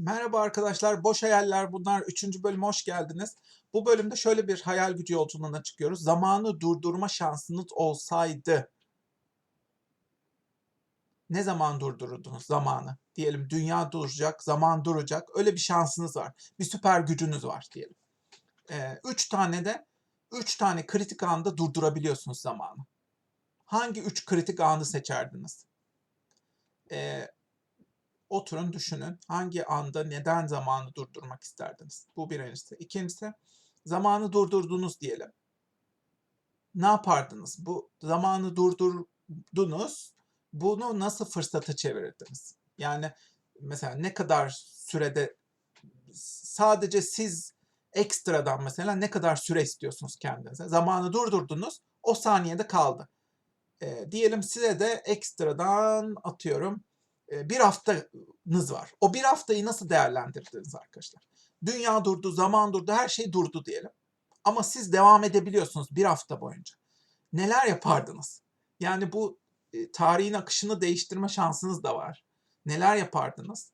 Merhaba arkadaşlar, Boş Hayaller bunlar. Üçüncü bölüme hoş geldiniz. Bu bölümde şöyle bir hayal gücü yolculuğuna çıkıyoruz. Zamanı durdurma şansınız olsaydı ne zaman durdururdunuz zamanı? Diyelim dünya duracak, zaman duracak. Öyle bir şansınız var. Bir süper gücünüz var diyelim. Ee, üç tane de, üç tane kritik anda durdurabiliyorsunuz zamanı. Hangi üç kritik anı seçerdiniz? Ee, oturun düşünün. Hangi anda neden zamanı durdurmak isterdiniz? Bu birincisi. İkincisi zamanı durdurdunuz diyelim. Ne yapardınız? Bu zamanı durdurdunuz. Bunu nasıl fırsata çevirirdiniz? Yani mesela ne kadar sürede sadece siz ekstradan mesela ne kadar süre istiyorsunuz kendinize? Zamanı durdurdunuz. O saniyede kaldı. Ee, diyelim size de ekstradan atıyorum e, bir haftanız var. O bir haftayı nasıl değerlendirdiniz arkadaşlar? Dünya durdu, zaman durdu, her şey durdu diyelim. Ama siz devam edebiliyorsunuz bir hafta boyunca. Neler yapardınız? Yani bu e, tarihin akışını değiştirme şansınız da var. Neler yapardınız?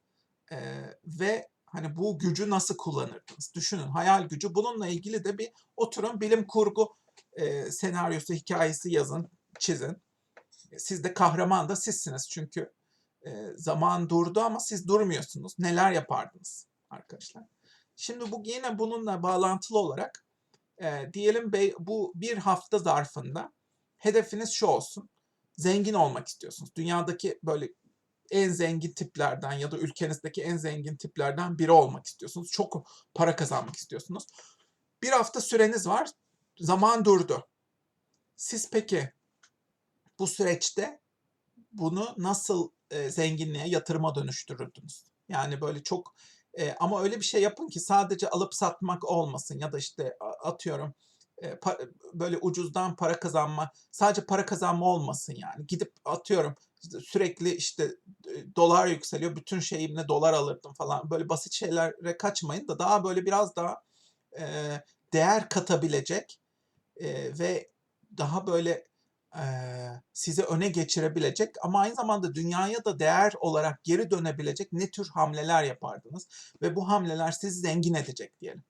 Ee, ve hani bu gücü nasıl kullanırdınız? Düşünün hayal gücü. Bununla ilgili de bir oturun bilim kurgu e, senaryosu, hikayesi yazın, çizin. Siz de kahraman da sizsiniz çünkü e, zaman durdu ama siz durmuyorsunuz. Neler yapardınız arkadaşlar? Şimdi bu yine bununla bağlantılı olarak e, diyelim be, bu bir hafta zarfında hedefiniz şu olsun. Zengin olmak istiyorsunuz. Dünyadaki böyle en zengin tiplerden ya da ülkenizdeki en zengin tiplerden biri olmak istiyorsunuz. Çok para kazanmak istiyorsunuz. Bir hafta süreniz var. Zaman durdu. Siz peki bu süreçte bunu nasıl e, zenginliğe, yatırıma dönüştürürdünüz? Yani böyle çok e, ama öyle bir şey yapın ki sadece alıp satmak olmasın ya da işte atıyorum e, pa- böyle ucuzdan para kazanma, sadece para kazanma olmasın yani. Gidip atıyorum sürekli işte dolar yükseliyor, bütün şeyimle dolar alırdım falan. Böyle basit şeylere kaçmayın da daha böyle biraz daha e, değer katabilecek e, ve daha böyle sizi öne geçirebilecek ama aynı zamanda dünyaya da değer olarak geri dönebilecek ne tür hamleler yapardınız ve bu hamleler sizi zengin edecek diyelim.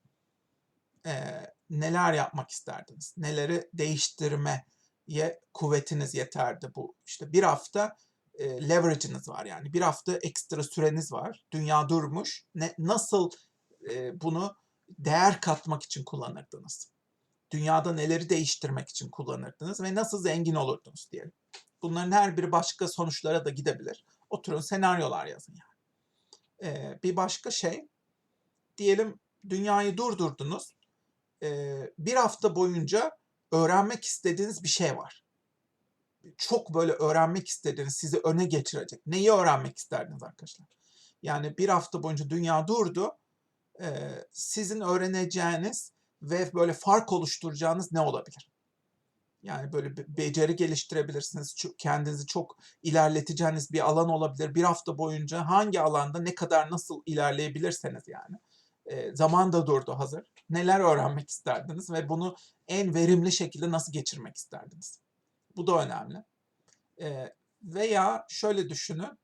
Eee, neler yapmak isterdiniz? Neleri değiştirmeye kuvvetiniz yeterdi bu işte bir hafta e, leverage'ınız var yani bir hafta ekstra süreniz var. Dünya durmuş. Ne, nasıl e, bunu değer katmak için kullanırdınız? Dünyada neleri değiştirmek için kullanırdınız ve nasıl zengin olurdunuz diyelim. Bunların her biri başka sonuçlara da gidebilir. Oturun senaryolar yazın yani. Ee, bir başka şey, diyelim dünyayı durdurdunuz. Ee, bir hafta boyunca öğrenmek istediğiniz bir şey var. Çok böyle öğrenmek istediğiniz, sizi öne geçirecek. Neyi öğrenmek isterdiniz arkadaşlar? Yani bir hafta boyunca dünya durdu. Ee, sizin öğreneceğiniz ve böyle fark oluşturacağınız ne olabilir? Yani böyle be- beceri geliştirebilirsiniz. Kendinizi çok ilerleteceğiniz bir alan olabilir. Bir hafta boyunca hangi alanda ne kadar nasıl ilerleyebilirseniz yani. E, zaman da durdu hazır. Neler öğrenmek isterdiniz ve bunu en verimli şekilde nasıl geçirmek isterdiniz? Bu da önemli. E, veya şöyle düşünün.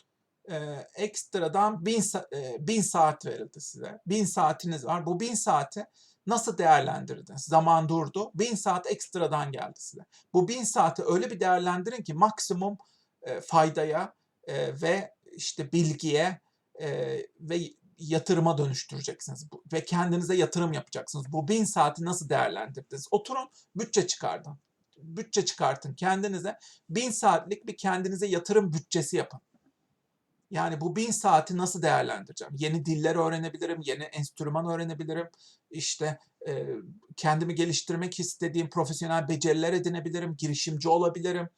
E, ekstradan bin, e, bin saat verildi size. Bin saatiniz var. Bu bin saati nasıl değerlendirdiniz? Zaman durdu. Bin saat ekstradan geldi size. Bu bin saati öyle bir değerlendirin ki maksimum e, faydaya e, ve işte bilgiye e, ve yatırıma dönüştüreceksiniz. Ve kendinize yatırım yapacaksınız. Bu bin saati nasıl değerlendirdiniz? Oturun bütçe çıkartın. Bütçe çıkartın kendinize. Bin saatlik bir kendinize yatırım bütçesi yapın. Yani bu bin saati nasıl değerlendireceğim? Yeni diller öğrenebilirim, yeni enstrüman öğrenebilirim. İşte e, kendimi geliştirmek istediğim profesyonel beceriler edinebilirim, girişimci olabilirim,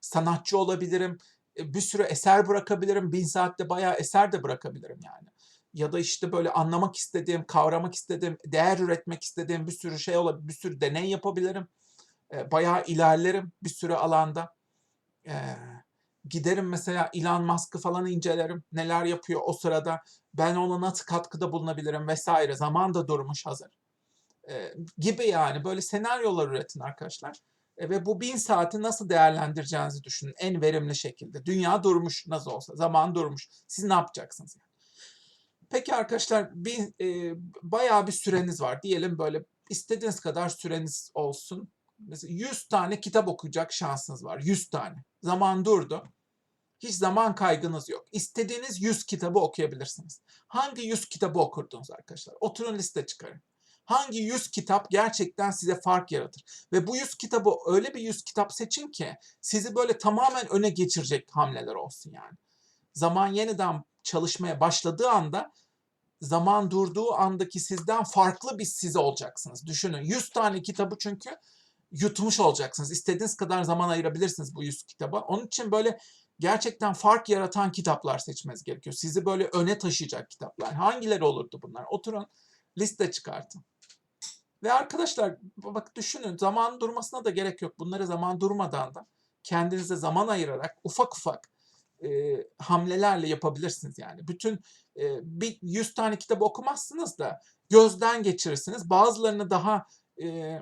sanatçı olabilirim, e, bir sürü eser bırakabilirim. Bin saatte bayağı eser de bırakabilirim yani. Ya da işte böyle anlamak istediğim, kavramak istediğim, değer üretmek istediğim bir sürü şey olabilir, bir sürü deney yapabilirim. E, bayağı ilerlerim bir sürü alanda. E, giderim mesela Elon Musk'ı falan incelerim. Neler yapıyor o sırada. Ben ona nasıl katkıda bulunabilirim vesaire. Zaman da durmuş hazır. Ee, gibi yani böyle senaryolar üretin arkadaşlar. E, ve bu bin saati nasıl değerlendireceğinizi düşünün en verimli şekilde. Dünya durmuş nasıl olsa. Zaman durmuş. Siz ne yapacaksınız? Peki arkadaşlar bir e, bayağı bir süreniz var. Diyelim böyle istediğiniz kadar süreniz olsun. Mesela 100 tane kitap okuyacak şansınız var. 100 tane. Zaman durdu. Hiç zaman kaygınız yok. İstediğiniz 100 kitabı okuyabilirsiniz. Hangi 100 kitabı okurdunuz arkadaşlar? Oturun liste çıkarın. Hangi 100 kitap gerçekten size fark yaratır? Ve bu 100 kitabı öyle bir 100 kitap seçin ki sizi böyle tamamen öne geçirecek hamleler olsun yani. Zaman yeniden çalışmaya başladığı anda zaman durduğu andaki sizden farklı bir siz olacaksınız. Düşünün 100 tane kitabı çünkü yutmuş olacaksınız. İstediğiniz kadar zaman ayırabilirsiniz bu 100 kitaba. Onun için böyle gerçekten fark yaratan kitaplar seçmeniz gerekiyor. Sizi böyle öne taşıyacak kitaplar. Hangileri olurdu bunlar? Oturun liste çıkartın. Ve arkadaşlar bak düşünün zaman durmasına da gerek yok. Bunları zaman durmadan da kendinize zaman ayırarak ufak ufak e, hamlelerle yapabilirsiniz yani. Bütün e, bir 100 tane kitap okumazsınız da gözden geçirirsiniz. Bazılarını daha e,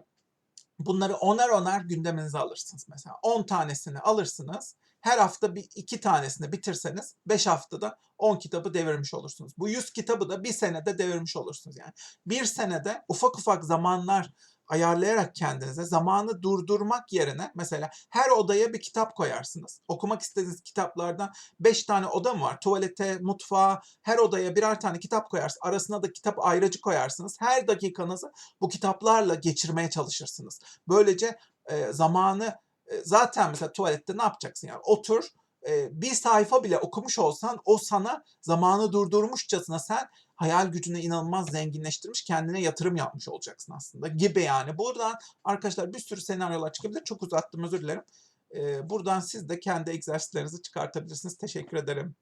bunları onar onar gündeminize alırsınız mesela. 10 tanesini alırsınız. Her hafta bir iki tanesini bitirseniz 5 haftada 10 kitabı devirmiş olursunuz. Bu 100 kitabı da bir senede devirmiş olursunuz yani. Bir senede ufak ufak zamanlar ayarlayarak kendinize zamanı durdurmak yerine mesela her odaya bir kitap koyarsınız. Okumak istediğiniz kitaplardan 5 tane oda mı var? Tuvalete, mutfağa, her odaya birer tane kitap koyarsınız. Arasına da kitap ayrıcı koyarsınız. Her dakikanızı bu kitaplarla geçirmeye çalışırsınız. Böylece e, zamanı e, zaten mesela tuvalette ne yapacaksın yani? Otur e, bir sayfa bile okumuş olsan o sana zamanı durdurmuşçasına sen hayal gücünü inanılmaz zenginleştirmiş, kendine yatırım yapmış olacaksın aslında gibi yani. Buradan arkadaşlar bir sürü senaryolar çıkabilir. Çok uzattım özür dilerim. Buradan siz de kendi egzersizlerinizi çıkartabilirsiniz. Teşekkür ederim.